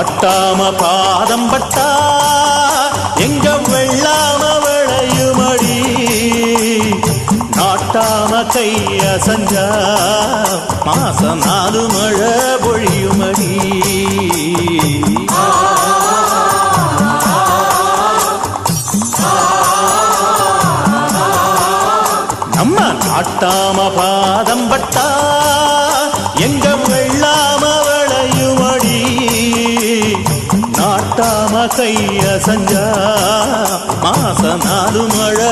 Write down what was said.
நாட்டாம பாதம் பட்டா எங்க வெள்ளாம விளையுமடி? நாட்டாம கைய சஞ்சா மாசம் நாலு மழை பொழியுமடி? நம்ம நாட்டாம பாதம் பட்டா நாட்டாம கைய சஞ்சா மாச நாலு மழை.